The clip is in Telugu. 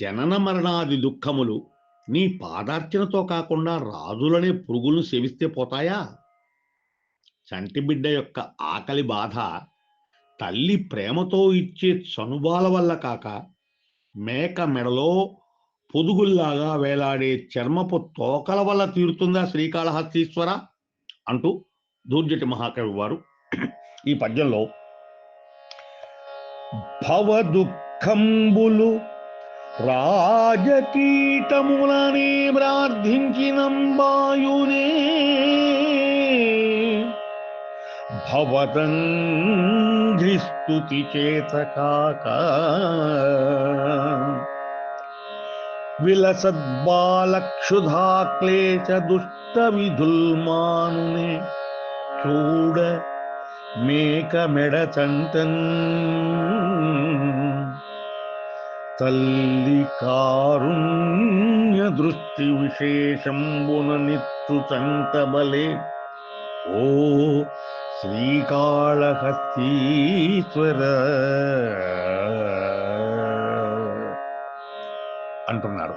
జనన మరణాది దుఃఖములు నీ పాదార్చనతో కాకుండా రాజులనే పురుగులను సేవిస్తే పోతాయా? చంటిబిడ్డ యొక్క ఆకలి బాధ తల్లి ప్రేమతో ఇచ్చే చనుబాల వల్ల కాక మేక మెడలో పొదుగుల్లాగా వేలాడే చర్మపు తోకల వల్ల తీరుతుందా శ్రీకాళహస్తీశ్వర? అంటూ దూర్జటి మహాకవి వారు ఈ పద్యంలో భవ దుఃఖంబులు రాజకీటములనే ప్రార్థించినంబాయునే భవతంఘ్రిస్తుతి చేత కాక. విలసద్బాలక్షుధాక్లేశ దుష్ట విధుల్మానునే. చూడ మేక మెడ మెడచంటన్ తల్లి కారుణ్య దృష్టి విశేషంబున నిత్తు చంతబలే ఓ శ్రీకాళహస్తీశ్వర! అంటున్నారు